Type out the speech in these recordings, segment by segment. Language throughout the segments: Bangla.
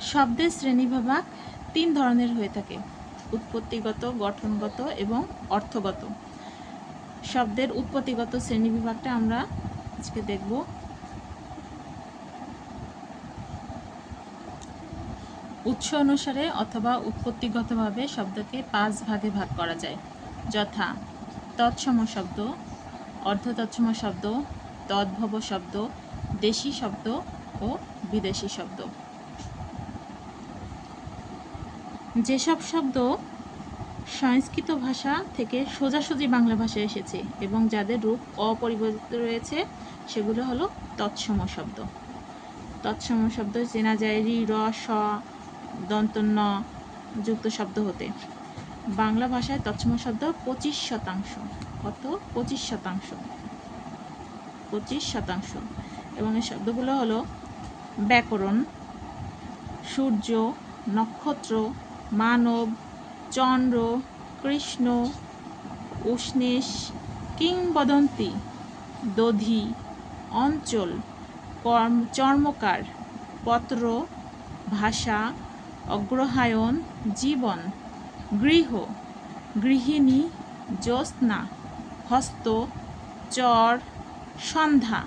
শব্দের শ্রেণীবিভাগ তিন ধরনের হয়ে থাকে। উৎপত্তিগত, গঠনগত এবং অর্থগত। শব্দের উৎপত্তিগত শ্রেণীবিভাগটা আমরা আজকে দেখব। উৎস অনুসারে অথবা উৎপত্তিগতভাবে শব্দকে পাঁচ ভাগে ভাগ করা যায়। যথা, তৎসম শব্দ, অর্ধতৎসম শব্দ, তদ্ভব শব্দ, দেশি শব্দ ও বিদেশি শব্দ। যেসব শব্দ সংস্কৃত ভাষা থেকে সোজাসুজি বাংলা ভাষায় এসেছে এবং যাদের রূপ অপরিবর্তিত রয়েছে, সেগুলো হলো তৎসম শব্দ। তৎসম শব্দ চেনা যায় রি, র, স, দন্তন্য যুক্ত শব্দ হতে। বাংলা ভাষায় তৎসম শব্দ পঁচিশ শতাংশ। কত? পঁচিশ শতাংশ। পঁচিশ শতাংশ। এবং এই শব্দগুলো হলো ব্যাকরণ, সূর্য, নক্ষত্র মানব, চন্দ্র, কৃষ্ণ, উষ্ণেশ, কিংবদন্তি, দধি, অঞ্চল, কর্ম, চর্মকার, পত্র, ভাষা, অগ্রহায়ণ, জীবন, গৃহ, গৃহিণী, জ্যোৎস্না, হস্ত, চর, সন্ধ্যা,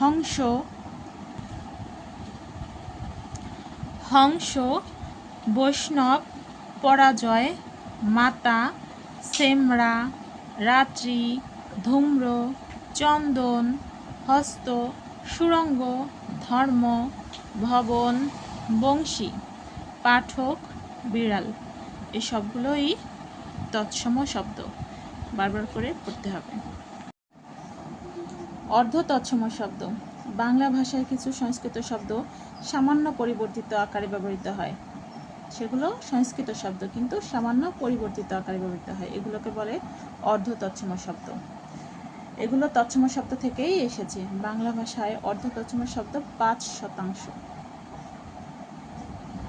হংস হংস বৈষ্ণব, পরাজয়, মাতা, সেমরা, রাত্রি, ধূম্র, চন্দন, হস্ত, সুরঙ্গ, ধর্ম, ভবন, বংশী, পাঠক, বিড়াল। এই সবগুলোই তৎসম শব্দ। বারবার করে পড়তে হবে। অর্ধ তৎসম শব্দ। বাংলা ভাষায় কিছু সংস্কৃত শব্দ সামান্য পরিবর্তিত আকারে ব্যবহৃত হয়। সেগুলো সংস্কৃত শব্দ, কিন্তু সামান্য পরিবর্তিত আকারে ব্যবহৃত হয়। এগুলোকে বলে অর্ধ তৎসম শব্দ। এগুলো তৎসম শব্দ থেকেই এসেছে। বাংলা ভাষায় অর্ধ তৎসম শব্দ পাঁচ শতাংশ।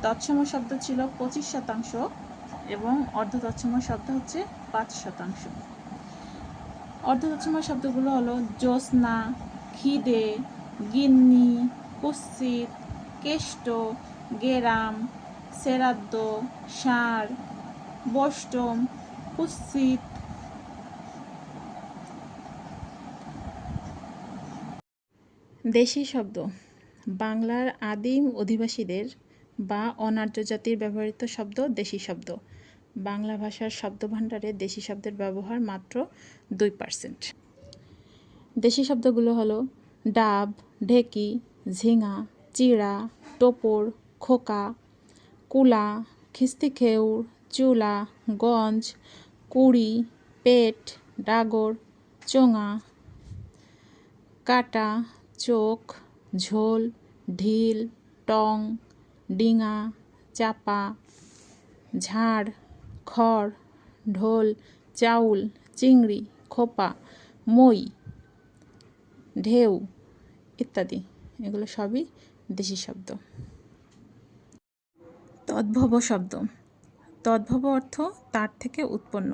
তৎসম শব্দ ছিল পঁচিশ শতাংশ এবং অর্ধ তৎসম শব্দ হচ্ছে পাঁচ শতাংশ। অর্ধ তৎসম শব্দগুলো হলো জ্যোৎস্না, খিদে, গিন্নি, কুৎসিত, কেষ্ট, গেরাম সেরাদ্দ সার, বষ্টম, কুৎসিত। দেশি শব্দ। বাংলার আদিম অধিবাসীদের বা অনার্য জাতির ব্যবহৃত শব্দ দেশি শব্দ। বাংলা ভাষার শব্দভাণ্ডারে দেশি শব্দের ব্যবহার মাত্র দুই পার্সেন্ট। দেশি শব্দগুলো হলো ডাব, ঢেকি, ঝিঙা, চিড়া, টোপর, খোকা কুলা খিস্তিখেউর চুলা, গঞ্জ, কুড়ি, পেট, ডাগর, চোঙা, কাটা, চোখ, ঝোল, ঢিল, টং, ডিঙা, চাপা, ঝাড়, খড়, ঢোল, চাউল, চিংড়ি, খোপা, মই, ঢেউ ইত্যাদি। এগুলো সবই দেশি শব্দ। তদ্ভব শব্দ। তদ্ভব অর্থ তার থেকে উৎপন্ন।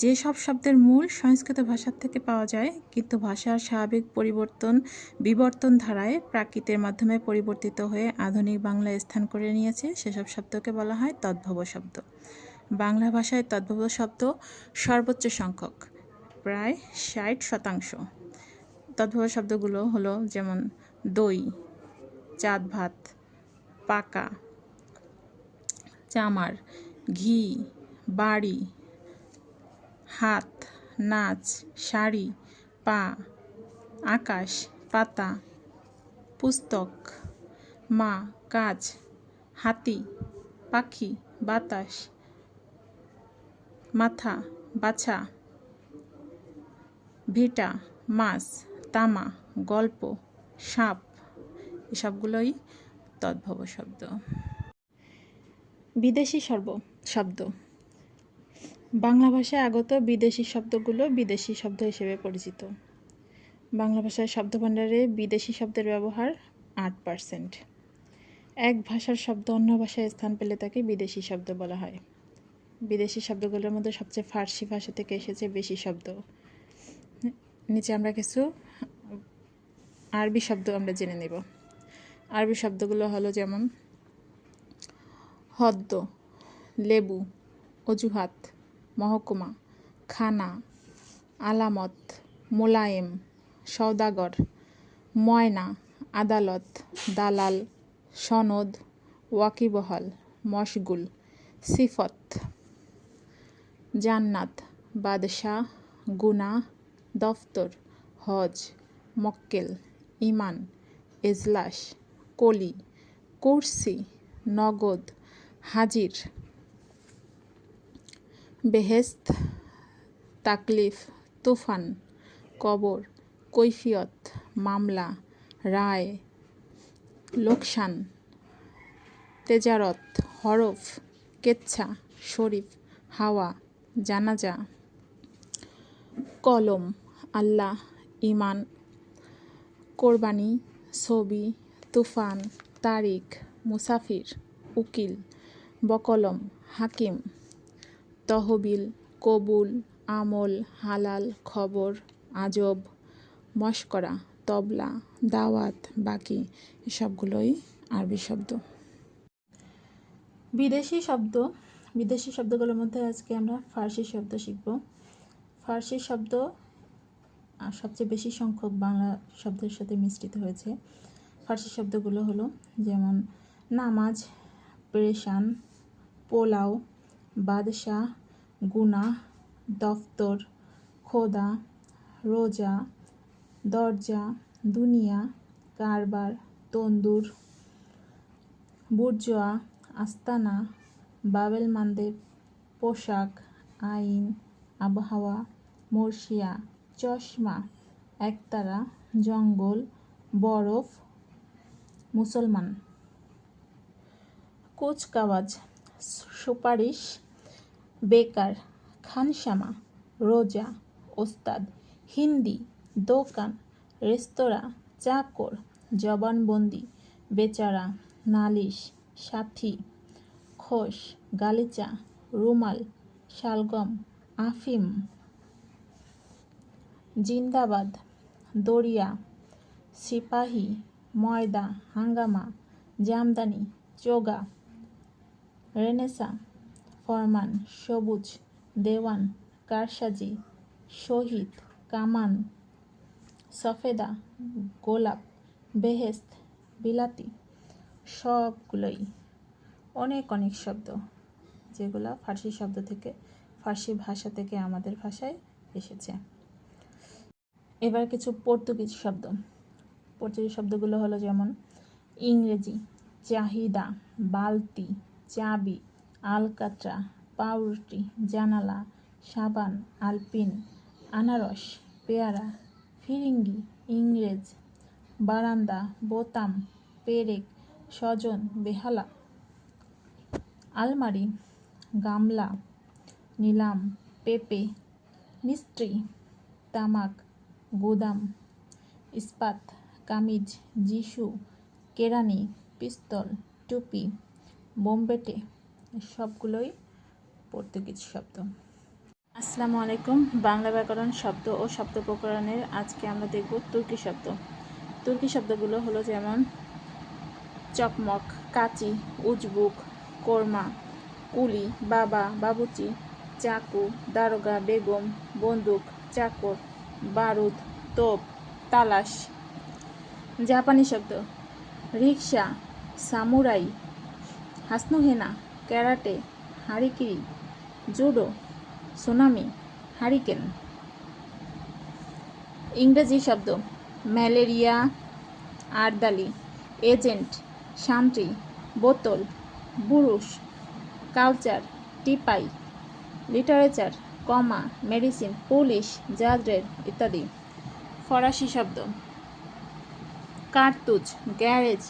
যে সব শব্দের মূল সংস্কৃত ভাষার থেকে পাওয়া যায়, কিন্তু ভাষার স্বাভাবিক পরিবর্তন বিবর্তন ধারায় প্রাকৃতের মাধ্যমে পরিবর্তিত হয়ে আধুনিক বাংলায় স্থান করে নিয়েছে, সেসব শব্দকে বলা হয় তদ্ভব শব্দ। বাংলা ভাষায় তদ্ভব শব্দ সর্বোচ্চ সংখ্যক, প্রায় ষাট শতাংশ। তদ্ভব শব্দগুলো হলো যেমন দই, চাঁদ ভাত, পাকা চামার, ঘি, বাড়ি, হাত, নাচ, শাড়ি, পা, আকাশ, পাতা, পুস্তক, মা, কাজ, হাতি, পাখি, বাতাস, মাথা, বাছা, ভিটা, মাছ, তামা, গল্প, সাপ, এসবগুলোই তদ্ভব শব্দ। বিদেশি সর্ব, শব্দ। বাংলা ভাষায় আগত বিদেশি শব্দগুলো বিদেশি শব্দ হিসেবে পরিচিত। বাংলা ভাষায় শব্দভাণ্ডারে বিদেশি শব্দের ব্যবহার আট পার্সেন্ট। এক ভাষার শব্দ অন্য ভাষায় স্থান পেলে তাকে বিদেশি শব্দ বলা হয়। বিদেশি শব্দগুলোর মধ্যে সবচেয়ে ফার্সি ভাষা থেকে এসেছে বেশি শব্দ। নিচে আমরা কিছু আরবি শব্দ আমরা জেনে নেব। আরবি শব্দগুলো হলো যেমন হদ্দ লেবু, অজুহাত, মহকুমা, খানা, আলামত, মোলায়েম, সওদাগর, ময়না, আদালত, দালাল, সনদ, ওয়াকিবহাল, মশগুল, সিফত, জান্নাত, বাদশাহ, গুনা, দফতর, হজ, মক্কেল ইমান এজলাস, কলি, কুরসি, নগদ হাজির। বেহেস্ত তাকলিফ, তুফান, কবর, কৈফিয়ত, মামলা, রায়, লোকসান, তেজারত, হরফ, কেচ্ছা, শরীফ, হাওয়া, জানাজা, কলম, আল্লাহ ইমান কোরবানি, ছবি, তুফান, তারিখ, মুসাফির, উকিল বকলম, হাকিম। তহবিল, কবুল, আমল, হালাল খবর, আজব মস্করা তবলা, দাওয়াত, বাকি এসবগুলোই আরবি শব্দ। বিদেশি শব্দ, বিদেশি শব্দগুলোর মধ্যে আজকে আমরা ফার্সি শব্দ শিখব। ফার্সি শব্দ সবচেয়ে বেশি সংখ্যক বাংলা শব্দের সাথে মিশ্রিত হয়েছে। ফার্সি শব্দগুলো হলো যেমন, নামাজ, পেরেশান পোলাও, বাদশাহ গুনা দফতর, খোদা, রোজা, দরজা, দুনিয়া, কারবার, তন্দুর, বুর্জোয়া, আস্তানা, বাবেল মান্দেব পোশাক, আইন, আবহাওয়া, মর্শিয়া, চশমা, একতারা, জঙ্গল, বরফ, মুসলমান। কুচকাওয়াজ সুপারিশ। বেকার, খানসামা, রোজা, ওস্তাদ, হিন্দি, দোকান, রেস্তোরাঁ, চাকর, জবানবন্দি, বেচারা, নালিশ, সাথী খোস গালিচা, রুমাল, শালগম, আফিম। জিন্দাবাদ, দরিয়া, সিপাহী, ময়দা, হাঙ্গামা, জামদানি, চোগা। রেনেসা, ফরমান, সবুজ, দেওয়ান, কারসাজি, শহীদ, কামান, সফেদা, গোলাপ, বেহেস্ত, বিলাতি, সবগুলোই অনেক অনেক শব্দ, যেগুলো ফার্সি শব্দ থেকে ফার্সি ভাষা থেকে আমাদের ভাষায় এসেছে। এবার কিছু পর্তুগিজ শব্দ। পর্তুগিজ শব্দগুলো হলো যেমন ইংরেজি, চাহিদা, বালতি চাবি আলকাত্রা পাউরুটি, জানালা, সাবান, আলপিন, আনারস, পেয়ারা, ফিরিঙ্গি, ইংরেজ, বারান্দা, বোতাম, পেরেক, স্বজন, বেহালা। আলমারি, গামলা, নিলাম, পেঁপে, মিস্ত্রি, তামাক, গুদাম, ইস্পাত, কামিজ, যিশু কেরানি পিস্তল, টুপি বোম্বেটে সবগুলোই পর্তুগিজ শব্দ। আসসালামু আলাইকুম। বাংলা ব্যাকরণ শব্দ ও শব্দ প্রকরণের আজকে আমরা দেখব তুর্কি শব্দ। তুর্কি শব্দগুলো হলো যেমন চকমক, কাচি, উজবুক, কোরমা, কুলি, বাবা, বাবুচি, চাকু, দারোগা, বেগম, বন্দুক, চাকর, বারুদ, তোপ, তালাশ। জাপানি শব্দ, রিক্সা, samurai হাসনুহেনা karate, harakiri, judo, tsunami, hurricane. ইংরেজি শব্দ, ম্যালেরিয়া, আরদালি, এজেন্ট, শান্তি, বোতল বুরুষ কালচার, টিপাই, লিটারেচার, কমা, মেডিসিন, পুলিশ, জাদ্রের ইত্যাদি। ফরাসি শব্দ, কার্তুজ, গ্যারেজ,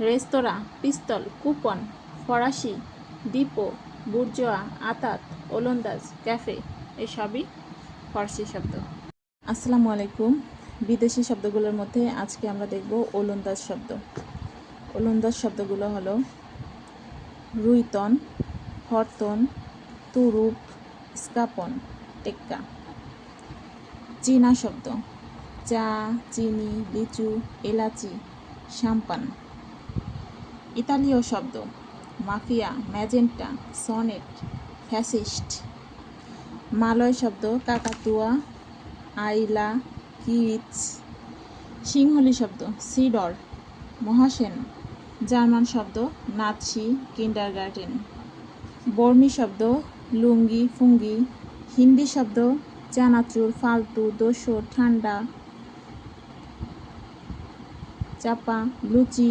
রেস্তোরাঁ, পিস্তল, কুপন। ফরাসি ডিপো বুর্জোয়া, আতাত, ওলন্দাজ, ক্যাফে, এসবই ফরাসি শব্দ। আসসালামু আলাইকুম। বিদেশি শব্দগুলোর মধ্যে আজকে আমরা দেখব ওলন্দাজ শব্দ। ওলন্দাজ শব্দগুলো হলো রুইতন, হরতন, তুরুপ, স্কাপন, টেক্কা। চীনা শব্দ। চা, চিনি, লিচু, এলাচি শাম্পান ইতালীয় শব্দ। Mafia, magenta, sonnet, fascist. Malay শব্দ, কাকাতুয়া, আইলা কিচ সিংহলি শব্দ, সিডর, মহাসেন। জার্মান শব্দ, নাৎসি, কিন্ডারগার্টেন। বর্মী শব্দ, লুঙ্গি, ফুঙ্গি। হিন্দি শব্দ, চানাচুর, ফালতু দোসর ঠান্ডা, চাপা, লুচি।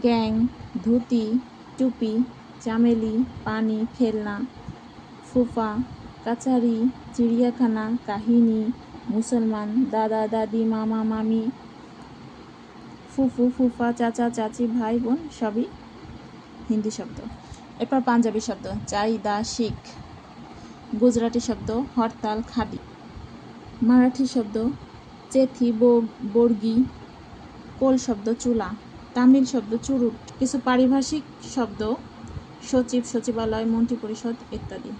গ্যাং, ধুতি, টুপি, চামেলি, পানি, খেলনা, ফুফা কাচারি চিড়িয়াখানা, কাহিনী, মুসলমান, দাদা, দাদি, মামা, মামি, ফুফু, ফুফা, চাচা, চাচি, ভাই, বোন, সবই হিন্দি শব্দ। এরপর পাঞ্জাবি শব্দ চাহিদা শিখ, গুজরাটি শব্দ, হরতাল, খাদি। মারাঠি শব্দ, চেথি বর্গি, কোল শব্দ, চুলা। তামিল শব্দ চুরুট কিছু পারিভাষিক শব্দ সচিব সচিবালয় মন্ত্রিপরিষদ ইত্যাদি।